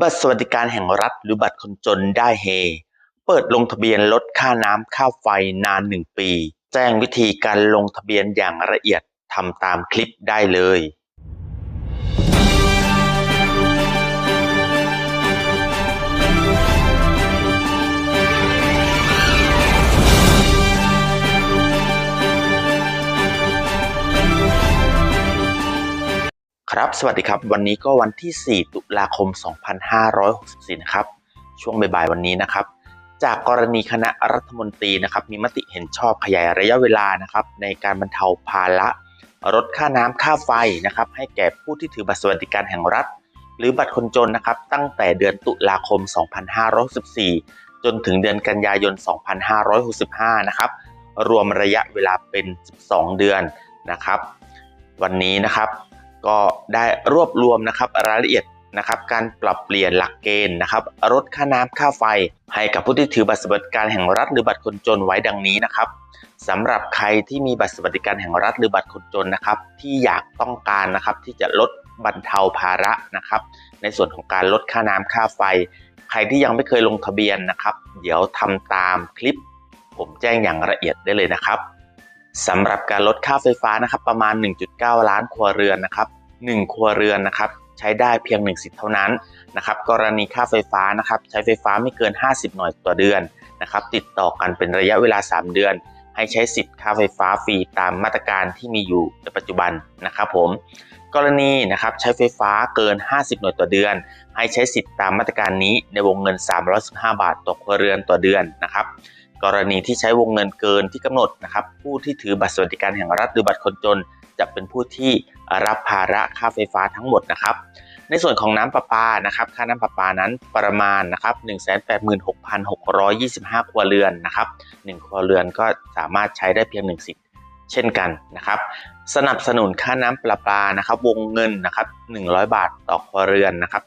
บัตรสวัสดิการแห่งรัฐหรือบัตรคนจนได้เฮ เปิดลงทะเบียนลดค่าน้ำค่าไฟนานหนึ่งปี แจ้งวิธีการลงทะเบียนอย่างละเอียดทำตามคลิปได้เลย ครับ สวัสดีครับ วันนี้ก็วันที่ 4 ตุลาคม 2564 นะครับ ช่วงบ่ายๆวันนี้นะครับ จากกรณีคณะรัฐมนตรีนะครับ มีมติเห็นชอบขยายระยะเวลานะครับ ในการบรรเทาภาระลดค่าน้ำค่าไฟนะครับ ให้แก่ผู้ที่ถือบัตรสวัสดิการแห่งรัฐ หรือบัตรคนจนนะครับ ตั้งแต่เดือนตุลาคม 2564 จนถึงเดือนกันยายน 2565 นะครับ รวมระยะเวลาเป็น 12 เดือนนะครับ วันนี้นะครับก็ ได้รวบรวมนะครับรายละเอียดนะครับการปรับเปลี่ยนหลักเกณฑ์นะครับลดค่าน้ำค่าไฟ ให้กับผู้ที่ถือบัตรสวัสดิการแห่งรัฐหรือบัตรคนจนไว้ดังนี้นะครับสำหรับใครที่มีบัตรสวัสดิการแห่งรัฐหรือบัตรคนจนนะครับ ที่อยากต้องการนะครับที่จะลดบรรเทาภาระนะครับ ในส่วนของการลดค่าน้ำค่าไฟ ใครที่ยังไม่เคยลงทะเบียนนะครับ เดี๋ยวทำตามคลิป ผมแจ้งอย่างละเอียดได้เลยนะครับสำหรับการลดค่าไฟฟ้านะครับประมาณ 1.9 ล้านครัวเรือนนะครับ 1 ครัวเรือนนะครับใช้ได้เพียง 1 สิทธิ์เท่านั้นนะครับกรณีค่าไฟฟ้านะครับใช้ไฟฟ้าไม่เกิน 50 หน่วยต่อเดือนนะครับติดต่อกันเป็นระยะเวลา 3 เดือน ให้ใช้สิทธิ์ค่าไฟฟ้าฟรีตามมาตรการที่มีอยู่ในปัจจุบันนะครับผมกรณีนะครับใช้ไฟฟ้าเกิน 50 หน่วยต่อเดือน ให้ใช้สิทธิ์ตามมาตรการนี้ในวงเงิน 315 บาทต่อครัวเรือนต่อเดือนนะครับกรณีที่ใช้วงเงินเกินที่กำหนดนะครับผู้ที่ถือบัตรสวัสดิการแห่งรัฐหรือบัตรคนจน จะเป็นผู้ที่รับภาระค่าไฟฟ้าทั้งหมดนะครับ ในส่วนของน้ำประปานะครับ ค่าน้ำประปานั้นประมาณนะครับ186,625 ครัวเรือนนะครับ1ครัวเรือนก็สามารถใช้ได้เพียง 1 สิทธิ์เช่นกันนะครับ สนับสนุนค่าน้ำประปานะครับ วงเงินนะครับ 100 บาทต่อครัวเรือนนะครับ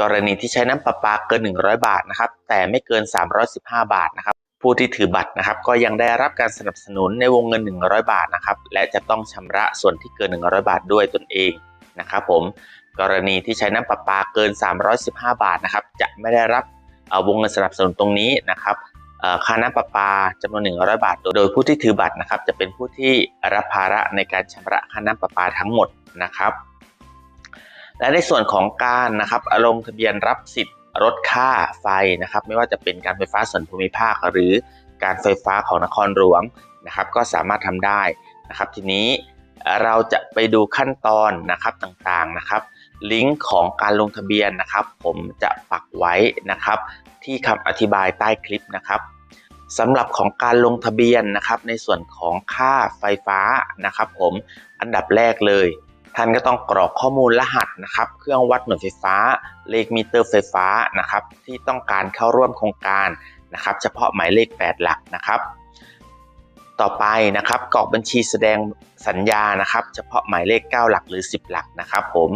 กรณีที่ใช้น้ำประปาเกิน 100 บาทนะครับ แต่ไม่เกิน 315 บาทนะครับ ผู้ที่ถือบัตรนะครับ ก็ยังได้รับการสนับสนุนในวงเงิน 100 บาทนะครับ และจะต้องชำระส่วนที่เกิน 100 บาทด้วยตนเองนะครับผมกรณีที่ใช้น้ำประปาเกิน 315 บาทนะครับ จะไม่ได้รับวงเงินสนับสนุนตรงนี้นะครับค่าน้ำประปาจำนวน 100 บาท โดยผู้ที่ถือบัตรนะครับ จะเป็นผู้ที่รับภาระในการชำระค่าน้ำประปาทั้งหมดนะครับ และในส่วนของการนะครับลงทะเบียนรับสิทธิ์ ลดค่าไฟนะครับไม่ว่าจะเป็นการไฟฟ้าส่วนภูมิภาค หรือการไฟฟ้าของนครหลวงนะครับก็สามารถทำได้นะครับทีนี้เราจะไปดูขั้นตอนนะครับต่างๆนะครับลิงก์ของการลงทะเบียนนะครับ ผมจะปักไว้นะครับ ที่คำอธิบายใต้คลิปนะครับสำหรับของการลงทะเบียนนะครับ ในส่วนของค่าไฟฟ้านะครับ ผมอันดับแรกเลย ท่านก็ต้องกรอกข้อมูลรหัสนะครับ เครื่องวัดหน่วยไฟฟ้า เลขมิเตอร์ไฟฟ้านะครับ ที่ต้องการเข้าร่วมโครงการนะครับ เฉพาะหมายเลข 8 หลักนะครับ ต่อไปนะครับกรอกบัญชีแสดงสัญญานะครับ เฉพาะหมายเลข 9 หลักหรือ 10 หลักนะครับ ผม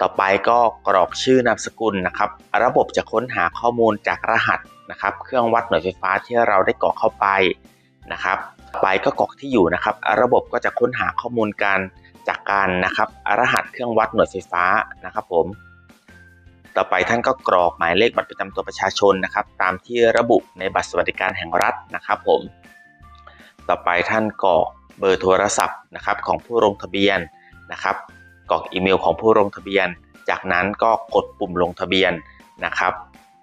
ต่อไปก็กรอกชื่อนามสกุลนะครับ ระบบจะค้นหาข้อมูลจากรหัสนะครับ เครื่องวัดหน่วยไฟฟ้าที่เราได้กรอกเข้าไปนะครับต่อไปก็กรอกที่อยู่นะครับ ระบบก็จะค้นหาข้อมูลการ จากการนะครับรหัสเครื่องวัดหน่วยไฟฟ้านะครับผม ต่อไปท่านก็กรอกหมายเลขบัตรประจำตัวประชาชนนะครับ ตามที่ระบุในบัตรสวัสดิการแห่งรัฐนะครับผม ต่อไปท่านกรอกเบอร์โทรศัพท์นะครับของผู้ลงทะเบียนนะครับกรอกอีเมลของผู้ลงทะเบียน จากนั้นก็กดปุ่มลงทะเบียนนะครับ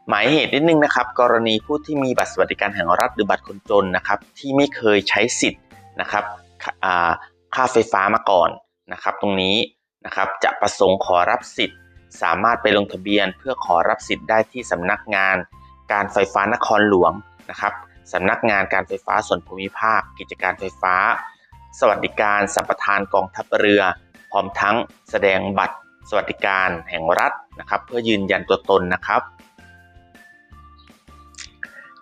หมายเหตุนิดนึงนะครับ กรณีผู้ที่มีบัตรสวัสดิการแห่งรัฐหรือบัตรคนจนนะครับที่ไม่เคยใช้สิทธิ์นะครับค่าไฟฟ้ามาก่อน นะครับตรงนี้นะครับจะประสงค์ขอรับสิทธิ์ สามารถไปลงทะเบียนเพื่อขอรับสิทธิ์ได้ที่สำนักงาน การไฟฟ้านครหลวงนะครับสำนักงานการไฟฟ้าส่วนภูมิภาค กิจการไฟฟ้า สวัสดิการสัมปทานกองทัพเรือ พร้อมทั้งแสดงบัตร สวัสดิการแห่งรัฐนะครับ เพื่อยืนยันตัวตนนะครับ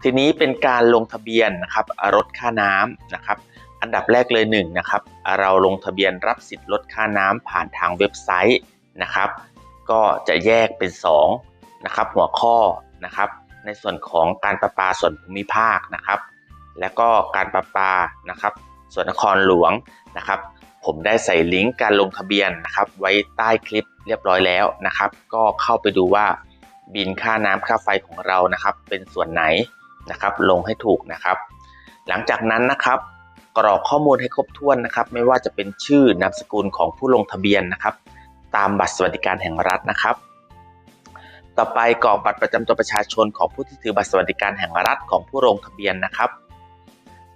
ทีนี้เป็นการลงทะเบียนนะครับลดค่าน้ำนะครับ อันดับแรกเลยหนึ่งนะครับเราลงทะเบียนรับสิทธิ์ลดค่าน้ำผ่านทางเว็บไซต์นะครับ ก็จะแยกเป็น2นะครับหัวข้อนะครับ ในส่วนของการประปาส่วนภูมิภาคนะครับ และก็การประปานะครับส่วนนครหลวงนะครับ ผมได้ใส่ลิงก์การลงทะเบียนนะครับ ไว้ใต้คลิปเรียบร้อยแล้วนะครับ ก็เข้าไปดูว่าบินค่าน้ำค่าไฟของเรานะครับ เป็นส่วนไหนนะครับ ลงให้ถูกนะครับ หลังจากนั้นนะครับ กรอกข้อมูลให้ครบถ้วนนะครับ ไม่ว่าจะเป็นชื่อนามสกุลของผู้ลงทะเบียนนะครับ ตามบัตรสวัสดิการแห่งรัฐนะครับ ต่อไปกรอกบัตรประจำตัวประชาชนของผู้ที่ถือบัตรสวัสดิการแห่งรัฐของผู้ลงทะเบียนนะครับ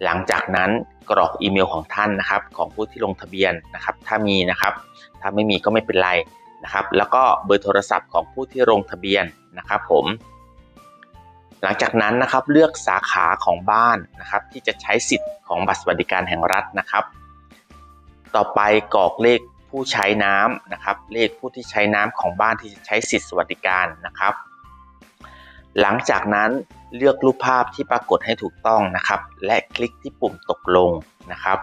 หลังจากนั้นกรอกอีเมลของท่านนะครับ ของผู้ที่ลงทะเบียนนะครับ ถ้ามีนะครับ ถ้าไม่มีก็ไม่เป็นไรนะครับ แล้วก็เบอร์โทรศัพท์ของผู้ที่ลงทะเบียนนะครับ ผม หลังจากนั้นนะครับเลือกสาขาของบ้านนะครับที่จะใช้สิทธิ์ของบัตรสวัสดิการแห่งรัฐนะครับ ต่อไปกรอกเลขผู้ใช้น้ำนะครับ เลขผู้ที่ใช้น้ำของบ้านที่จะใช้สิทธิสวัสดิการนะครับ หลังจากนั้นเลือกรูปภาพที่ปรากฏให้ถูกต้องนะครับ และคลิกที่ปุ่มตกลงนะครับ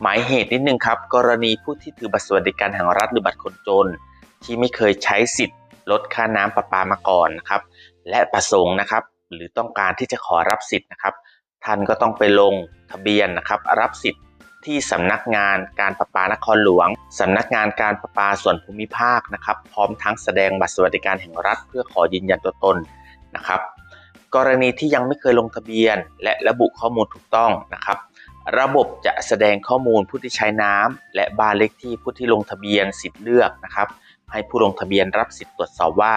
หมายเหตุนิดนึงครับ กรณีผู้ที่ถือบัตรสวัสดิการแห่งรัฐหรือบัตรคนจน ที่ไม่เคยใช้สิทธิ์ ลดค่าน้ำประปามาก่อนนะครับ และประสงค์นะครับ หรือต้องการที่จะขอรับสิทธิ์นะครับ ท่านก็ต้องไปลงทะเบียนนะครับ รับสิทธิ์ที่สำนักงานการประปานครหลวงสำนักงานการประปาส่วนภูมิภาคนะครับ พร้อมทั้งแสดงบัตรสวัสดิการแห่งรัฐ เพื่อขอยืนยันตัวตนนะครับ กรณีที่ยังไม่เคยลงทะเบียน และระบุข้อมูลถูกต้องนะครับ ระบบจะแสดงข้อมูลผู้ที่ใช้น้ำและบ้านเลขที่ผู้ที่ลงทะเบียนสิทธิ์เลือกนะครับ ให้ผู้ลงทะเบียนรับสิทธิ์ตรวจสอบว่า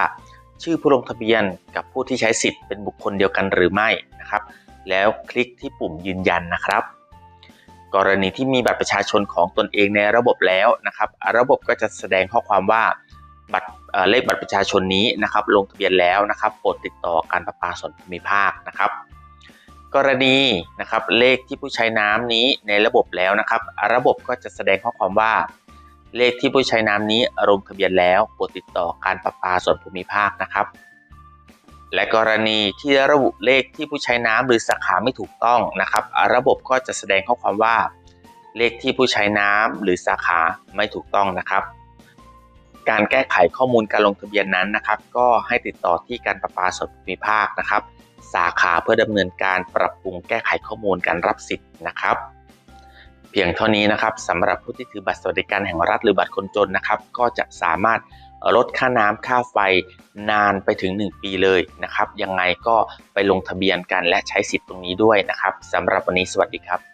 ชื่อผู้ลงทะเบียนกับผู้ที่ใช้สิทธิ์เป็นบุคคลเดียวกันหรือไม่นะครับ แล้วคลิกที่ปุ่มยืนยันนะครับ กรณีที่มีบัตรประชาชนของตนเองในระบบแล้วนะครับ ระบบก็จะแสดงข้อความว่าบัตรเลขบัตรประชาชนนี้นะครับลงทะเบียนแล้วนะครับโปรดติดต่อการประปาส่วนภูมิภาคนะครับ กรณีนะครับเลขที่ผู้ใช้น้ำนี้ในระบบแล้วนะครับ ระบบก็จะแสดงข้อความว่า เลขที่ผู้ใช้น้ำนี้ลงทะเบียนแล้วโปรดติดต่อการประปาส่วนภูมิภาคนะครับ และกรณีที่ระบุเลขที่ผู้ใช้น้ำหรือสาขาไม่ถูกต้องนะครับ ระบบก็จะแสดงข้อความว่า เลขที่ผู้ใช้น้ำหรือสาขาไม่ถูกต้องนะครับ การแก้ไขข้อมูลการลงทะเบียนนั้นนะครับ ก็ให้ติดต่อที่การประปาส่วนภูมิภาคนะครับ สาขาเพื่อดำเนินการปรับปรุงแก้ไขข้อมูลการรับสิทธิ์นะครับ เพียงเท่านี้นะครับสำหรับผู้ที่ถือบัตรสวัสดิการแห่งรัฐหรือบัตรคนจนนะครับ ก็จะสามารถลดค่าน้ำค่าไฟนานไปถึง 1 ปีเลยนะครับ ยังไงก็ไปลงทะเบียนกันและใช้สิทธิ์ตรงนี้ด้วยนะครับสำหรับวันนี้สวัสดีครับ